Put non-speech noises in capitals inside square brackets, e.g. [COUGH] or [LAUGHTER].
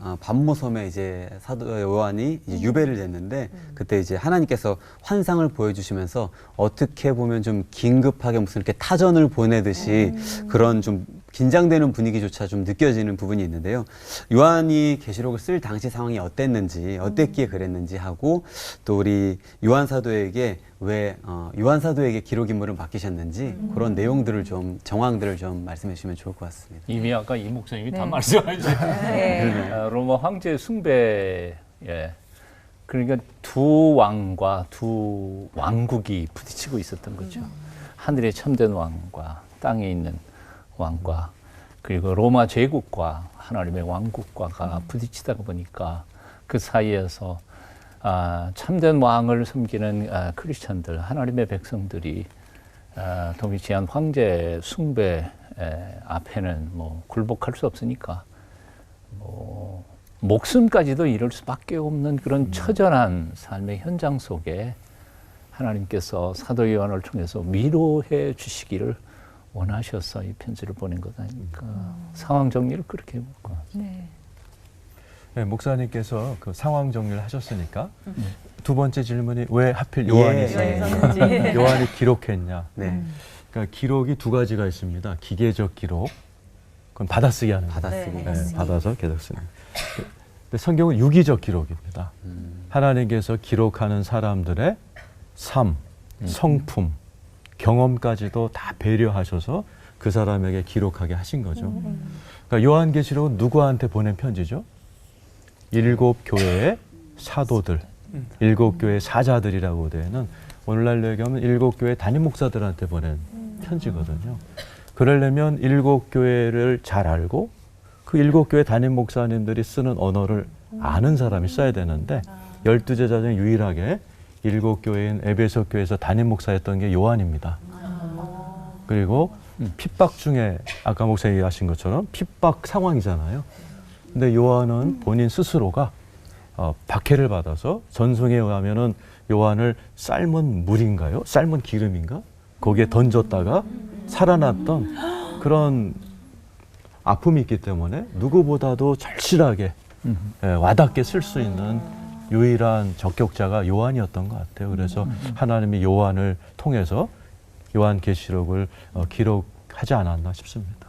어, 반모섬에 이제 사도 요한이 이제 유배를 됐는데 그때 이제 하나님께서 환상을 보여주시면서 어떻게 보면 좀 긴급하게 무슨 이렇게 타전을 보내듯이 그런 좀 긴장되는 분위기조차 좀 느껴지는 부분이 있는데요. 요한이 계시록을 쓸 당시 상황이 어땠는지, 어땠기에 그랬는지 하고 또 우리 요한 사도에게 왜 어, 요한 사도에게 기록 인물을 맡기셨는지 그런 내용들을 좀 정황들을 좀 말씀해 주시면 좋을 것 같습니다. 이미 아까 이 목사님이 다 네. 말씀하셨어요. [LAUGHS] 네. 아, 로마 황제 숭배 예. 그러니까 두 왕과 두 왕국이 부딪히고 있었던 거죠. 하늘의 참된 왕과 땅에 있는 왕과 그리고 로마 제국과 하나님의 왕국과가 부딪히다 보니까 그 사이에서 아, 참된 왕을 섬기는 아, 크리스천들 하나님의 백성들이 아, 도미치안 황제 숭배 에, 앞에는 뭐 굴복할 수 없으니까 뭐 목숨까지도 잃을 수밖에 없는 그런 처절한 삶의 현장 속에 하나님께서 사도 요한을 통해서 위로해 주시기를 원하셔서 이 편지를 보낸 것 아닙니까? 상황 정리를 그렇게 해볼 것 같아요. 네. 네, 목사님께서 그 상황 정리를 하셨으니까 음. 두 번째 질문이 왜 하필 요한이 예. 요한이 [LAUGHS] 요한이 기록했냐? 네, 그러니까 기록이 두 가지가 있습니다. 기계적 기록, 그건 받아쓰기 하는 거. 받아쓰기. 네. 네, 받아서 계속 쓰는. 근데 성경은 유기적 기록입니다. 음, 하나님께서 기록하는 사람들의 삶, 성품, 경험까지도 다 배려하셔서 그 사람에게 기록하게 하신 거죠. 그러니까 요한계시록은 누구한테 보낸 편지죠? 일곱 교회의 사도들, 일곱 교회 사자들이라고 되는 오늘날 얘기하면 일곱 교회 담임 목사들한테 보낸 편지거든요. 그러려면 일곱 교회를 잘 알고 그 일곱 교회 담임 목사님들이 쓰는 언어를 아는 사람이 써야 되는데 열두 제자 중에 유일하게 일곱 교회인 에베소 교회에서 담임 목사였던 게 요한입니다. 그리고 핍박 중에 아까 목사 얘기하신 것처럼 핍박 상황이잖아요. 근데 요한은 본인 스스로가 어, 박해를 받아서 전송에 의하면은 요한을 삶은 물인가요? 삶은 기름인가? 거기에 던졌다가 살아났던 그런 아픔이 있기 때문에 누구보다도 절실하게 예, 와닿게 쓸 수 있는 유일한 적격자가 요한이었던 것 같아요. 그래서 하나님이 요한을 통해서 요한 계시록을 어, 기록하지 않았나 싶습니다.